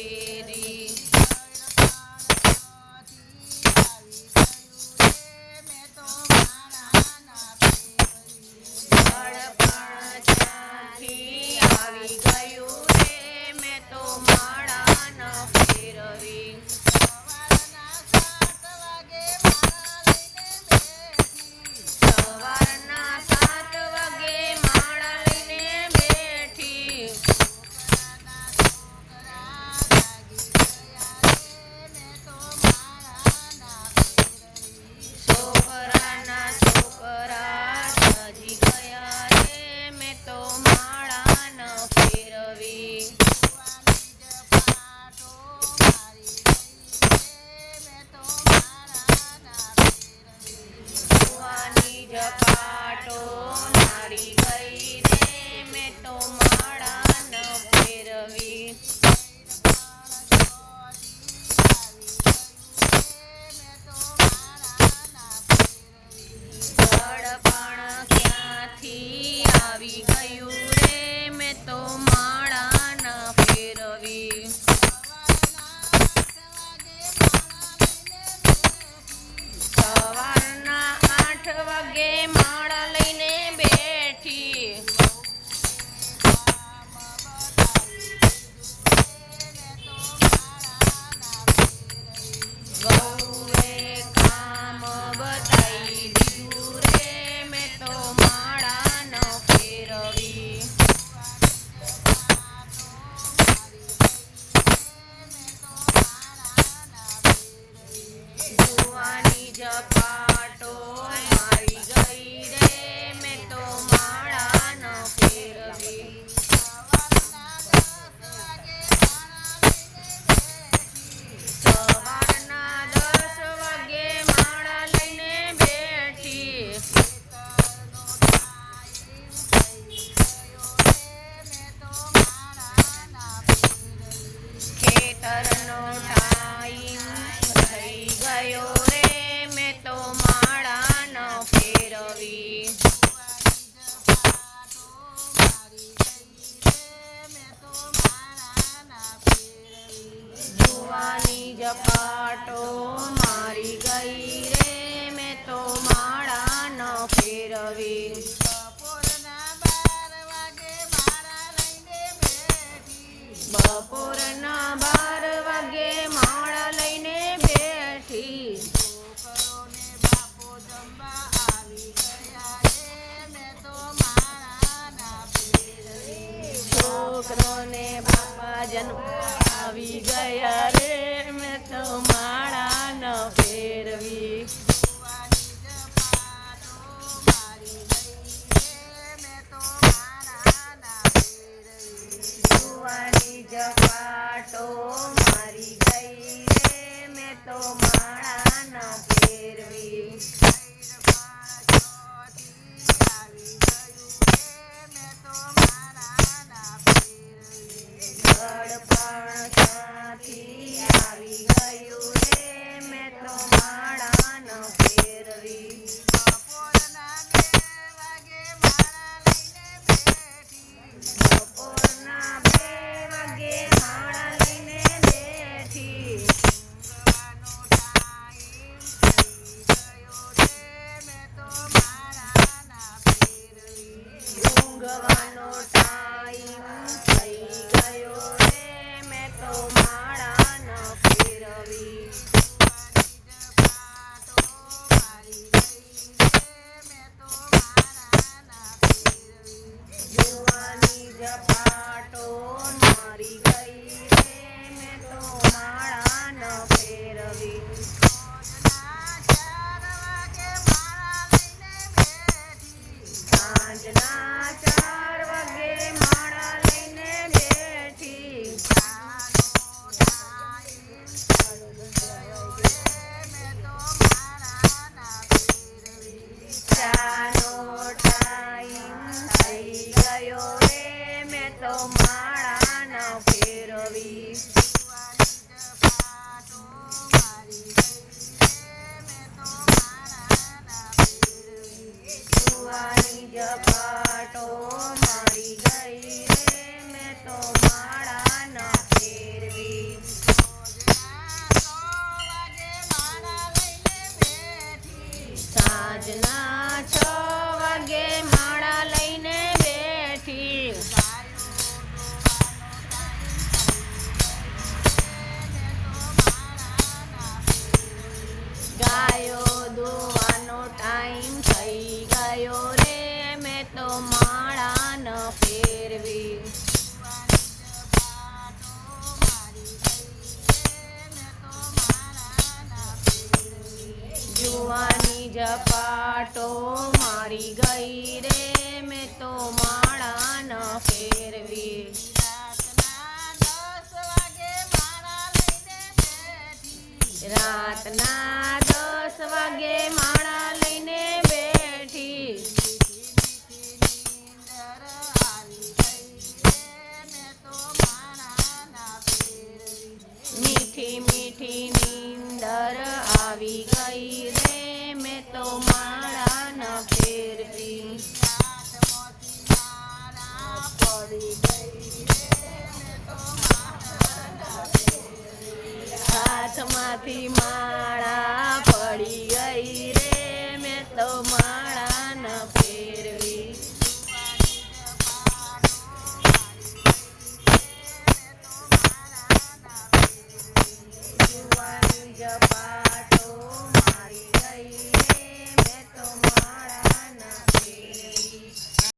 तेरी ઝપાટો નારી ગઈ રે મેં તો માળા માગે માળા લઈને બેઠી. ગૌરે કામ બતાવી દીધું મેં તો માળા ન ફેરવી. જુવાની જપ ભૈરવી જુવાની જપાટો મારી ગઈ રે મેં તો માળા ન ફેરવી. જવાટો માળાની જપાટો મારી ગઈ રે, મેં તો માળા ન ફેરવી રાતના દસ વાગે માળા લઈને બેઠી. મીઠી મીઠી નીંદર આવી ગઈ. હાથમાંથી માળા.